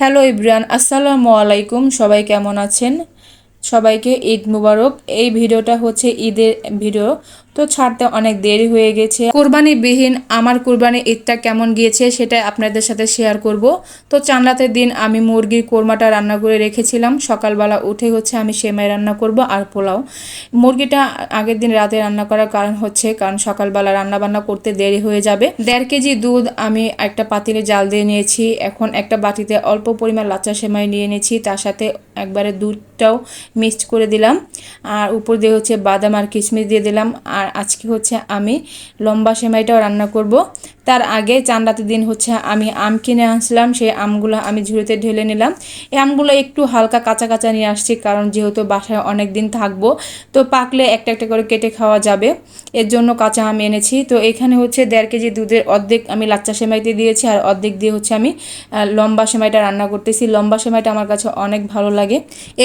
Hello Ibran আসসালামু আলাইকুম সবাই কেমন আছেন? সবাইকে ঈদ মুবারক। এই ভিডিওটা হচ্ছে ঈদের ভিডিও। তো ছাড়তে অনেক দেরি হয়ে গেছে। কোরবানি বিহীন আমার কোরবানি ঈদটা কেমন গিয়েছে সেটা আপনাদের সাথে শেয়ার করব। তো চানলাতের দিন আমি মুরগির কোরমাটা রান্না করে রেখেছিলাম। সকালবেলা উঠে হচ্ছে আমি সেমাই রান্না করব আর পোলাও। মুরগিটা আগের দিন রাতে রান্না করার কারণ হচ্ছে, কারণ সকালবেলা রান্না বান্না করতে দেরি হয়ে যাবে। দেড় কেজি দুধ আমি একটা পাতিলে জাল দিয়ে নিয়েছি। এখন একটা বাটিতে অল্প পরিমাণ লাচ্চা সেমাই নিয়ে নিয়েছি। তার সাথে একবারে দুধটাও মিক্সড করে দিলাম। আর উপর দিয়ে হচ্ছে বাদাম আর কিশমিশ দিয়ে দিলাম। আর আজকে হচ্ছে আমি লম্বা সেমাইটাও রান্না করব। তার আগে চান রাতের দিন হচ্ছে আমি আম কিনে আনছিলাম, সেই আমগুলো আমি ঝুড়িতে ঢেলে নিলাম। এই আমগুলো একটু হালকা কাঁচা কাঁচা নিয়ে আসছি, কারণ যেহেতু বাসায় অনেক দিন থাকব, তো পাকলে একটা একটা করে কেটে খাওয়া যাবে। এর জন্য কাঁচা আম এনেছি। তো এখানে হচ্ছে দেড় কেজি দুধের অর্ধেক আমি লাচ্চা সেমাইতে দিয়েছি, আর অর্ধেক দিয়ে হচ্ছে আমি লম্বা সেমাইটা রান্না করতেছি। লম্বা সেমাইটা আমার কাছে অনেক ভালো লাগে।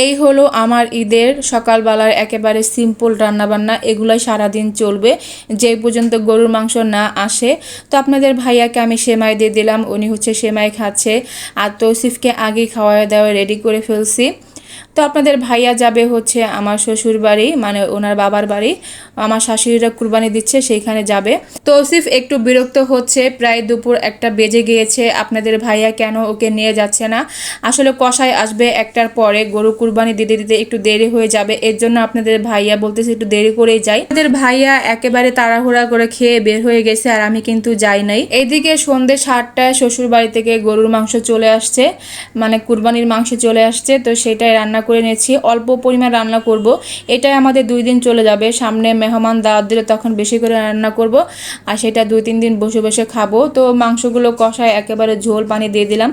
এই হলো আমার ঈদের সকালবেলার একেবারে সিম্পল রান্নাবান্না। এগুলোই সারাদিন চলবে। যে পর্যন্ত গরুর মাংস না আসে। তো আপনাদের ভাইয়াকে আমি সেমাই দিয়ে দিলাম। উনি হচ্ছে সেমাই খাচ্ছে। আর তৌসিফকে আগে খাওয়া দাওয়া রেডি করে ফেলছি। তো আপনাদের ভাইয়া যাবে হচ্ছে আমার শ্বশুর বাড়ি মানে ওনার বাবার বাড়ি। আমার শাশুড়িরা কুরবানি দিচ্ছে, সেইখানে যাবে। তৌসিফ একটু বিরক্ত হচ্ছে, প্রায় দুপুর একটা বেজে গিয়েছে। আপনাদের ভাইয়া কেন ওকে নিয়ে যাচ্ছে না? আসলে কষায় আসবে একটার পরে, গরু কুরবানি দিতে দিতে একটু দেরি হয়ে যাবে। এর জন্য আপনাদের ভাইয়া বলতেছে একটু দেরি করেই যাই। আমাদের ভাইয়া একেবারে তাড়াহুড়া করে খেয়ে বের হয়ে গেছে আর আমি কিন্তু যাই নাই। এইদিকে সন্ধ্যে সাতটায় শ্বশুর বাড়ি থেকে গরুর মাংস চলে আসছে মানে কুরবানির মাংস চলে আসছে, তো সেটাই রান্না করে নিয়েছি, অল্প পরিমাণ রান্না করব। এটাই আমাদের দুই দিন চলে যাবে। সামনে মেহমান দাওয়াত দিলে তখন বেশি করে রান্না করব আর সেটা দুই, তিন দিন বসে বসে খাব। তো মাংসগুলো কষায় একেবারে ঝোল পানি দিয়ে দিলাম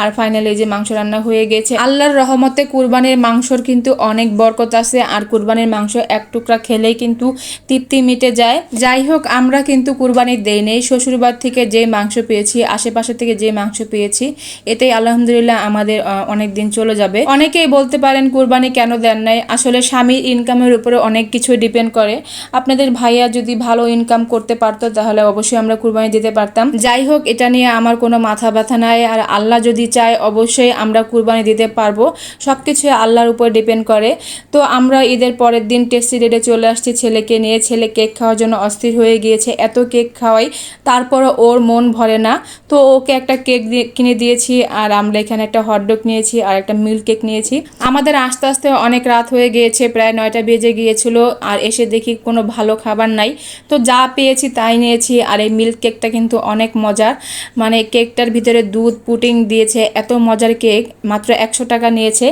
আর ফাইনালি যে মাংস রান্না হয়ে গেছে। আল্লাহর রহমতে কুরবানির মাংসর কিন্তু অনেক বরকত আছে আর কুরবানির মাংস এক টুকরা খেলেই কিন্তু তৃপ্তি মিটে যায়। যাই হোক, আমরা কিন্তু কুরবানি দেই নেই। শ্বশুরবাড়ি থেকে যে মাংস পেয়েছি, আশেপাশে থেকে যে মাংস পেয়েছি, এতেই আলহামদুলিল্লাহ আমাদের অনেক দিন চলে যাবে। অনেকেই বলতে পারেন কুরবানি কেন দেন নাই? আসলে স্বামীর ইনকামের উপরে অনেক কিছু ডিপেন্ড করে। আপনাদের ভাইয়া যদি ভালো ইনকাম করতে পারতো, তাহলে অবশ্যই আমরা কুরবানি দিতে পারতাম। যাই হোক, এটা নিয়ে আমার কোনো মাথা ব্যথা নাই। আর আল্লাহ যদি চায়, অবশ্যই আমরা কুরবানি দিতে পারব। সব কিছু আল্লাহর উপর ডিপেন্ড করে। তো আমরা ঈদের পরের দিন টেস্টি ডেটে চলে আসছি ছেলেকে নিয়ে। ছেলে কেক খাওয়ার জন্য অস্থির হয়ে গিয়েছে। এত কেক খাওয়াই, তারপরও ওর মন ভরে না। তো ওকে একটা কেক কিনে দিয়েছি। আর আমরা এখানে একটা হটডগ নিয়েছি আর একটা মিল্ক কেক নিয়েছি। আমাদের আস্তে আস্তে অনেক রাত হয়ে গিয়েছে, প্রায় নয়টা বেজে গিয়েছিল আর এসে দেখি কোনো ভালো খাবার নাই। তো যা পেয়েছি তাই নিয়েছি আর এই মিল্ক কেকটা কিন্তু অনেক মজার। মানে কেকটার ভিতরে দুধ পুটিং দিয়েছে, এত মজার কেক, মাত্র একশো টাকা নিয়েছে।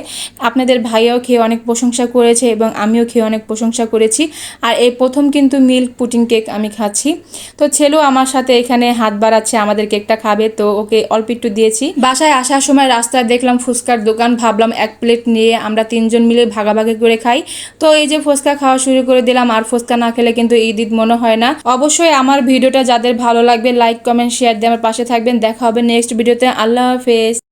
আপনাদের ভাইয়াও খেয়ে অনেক প্রশংসা করেছে এবং আমিও খেয়ে অনেক প্রশংসা করেছি। আর এই প্রথম কিন্তু মিল্ক পুটিং কেক আমি খাচ্ছি। তো ছেলেও আমার সাথে এখানে হাত বাড়াচ্ছে, আমাদের কেকটা খাবে। তো ওকে অল্প একটু দিয়েছি। বাসায় আসার সময় রাস্তায় দেখলাম ফুচকার দোকান, ভাবলাম এক প্লেট নিয়ে আমরা তিনজন মিলে ভাগাভাগি করে খাই। তো এই যে ফুচকা খাওয়া শুরু করে দিলাম, আর ফুচকা না খেলে কিন্তু ঈদ ঈদ মনে হয় না। অবশ্যই আমার ভিডিওটা যাদের ভালো লাগবে লাইক কমেন্ট শেয়ার দিয়ে আমার পাশে থাকবেন। দেখা হবে নেক্সট ভিডিওতে। আল্লাহ হাফেজ।